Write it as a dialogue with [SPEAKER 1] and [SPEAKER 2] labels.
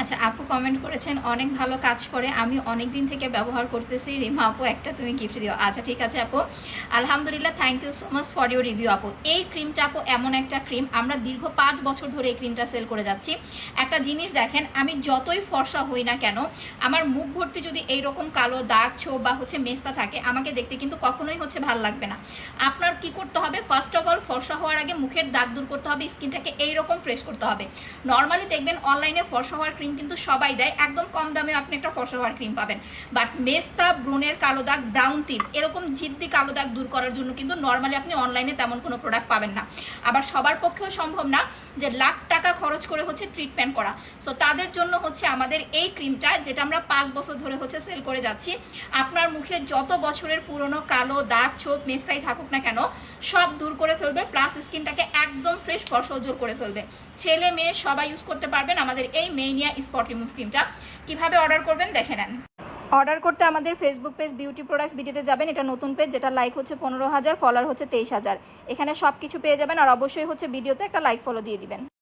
[SPEAKER 1] আচ্ছা আপু কমেন্ট করেছেন, অনেক ভালো কাজ করে। আমি অনেক দিন থেকে ব্যবহার করতেছি। রিমা আপু, একটা তুমি গিফট দিও। আচ্ছা ঠিক আছে আপু। আলহামদুলিল্লাহ thank you so much for your review আপু। এই ক্রিমটা আপু, এমন একটা ক্রিম আমরা দীর্ঘ পাঁচ বছর ধরে এই ক্রিমটা সেল করে যাচ্ছি। একটা জিনিস দেখেন, আমি যতই ফর্সা হই না কেন, আমার মুখ ভর্তি যদি এইরকম কালো দাগ ছো বা হচ্ছে মেস্তা থাকে, আমাকে দেখতে কিন্তু কখনোই হচ্ছে ভালো লাগবে না। আপনার কি করতে হবে? ফার্স্ট অফ অল ফর্সা হওয়ার আগে মুখের দাগ দূর করতে হবে স্কিনটাকে এইরকম ফ্রেশ করতে হবে। নর্মালি দেখবেন অনলাইনে ফর্সা হওয়ার ক্রিম কিন্তু সবাই দেয়। একদম কম দামে আপনি একটা হওয়ার ক্রিম পাবেন। বাট মেস্তা, ব্রুনের কালো দাগ ব্রাউন তিল এরকম জিদ্দি কালো দাগ দূর করার জন্য কিন্তু নর্মালি আপনি অনলাইনে তেমন কোনো প্রোডাক্ট পাবেন না। আবার সবার পক্ষেও সম্ভব না যে লাখ টাকা খরচ করে হচ্ছে ট্রিটমেন্ট করা। সো তাদের জন্য হচ্ছে আমাদের এই ক্রিমটা যেটা আমরা পাঁচ বছর ধরে হচ্ছে সেল করে যাচ্ছি, আপনার মুখে যত বছরের পুরনো কালো দাগ, ছোপ, মেস্তাই থাকুক না কেন, সব দূর করে ফেলবে প্লাস স্কিনটাকে একদম ফ্রেশ ফসজোর করে ফেলবে। ছেলে, মেয়ে সবাই ইউজ করতে পারবেন আমাদের এই মেইনিয়া স্পট রিমুভ ক্রিমটা। কীভাবে অর্ডার করবেন দেখে নেন। অর্ডার করতে আমাদের ফেসবুক পেজ বিউটি প্রোডাক্টস বিডিতে যাবেন। এটা নতুন পেজ যেটা লাইক হচ্ছে পনেরো হাজার ফলোয়ার হচ্ছে তেইশ হাজার। এখানে সব কিছু পেয়ে যাবেন আর অবশ্যই হচ্ছে ভিডিওতে একটা লাইক ফলো দিয়ে দিবেন।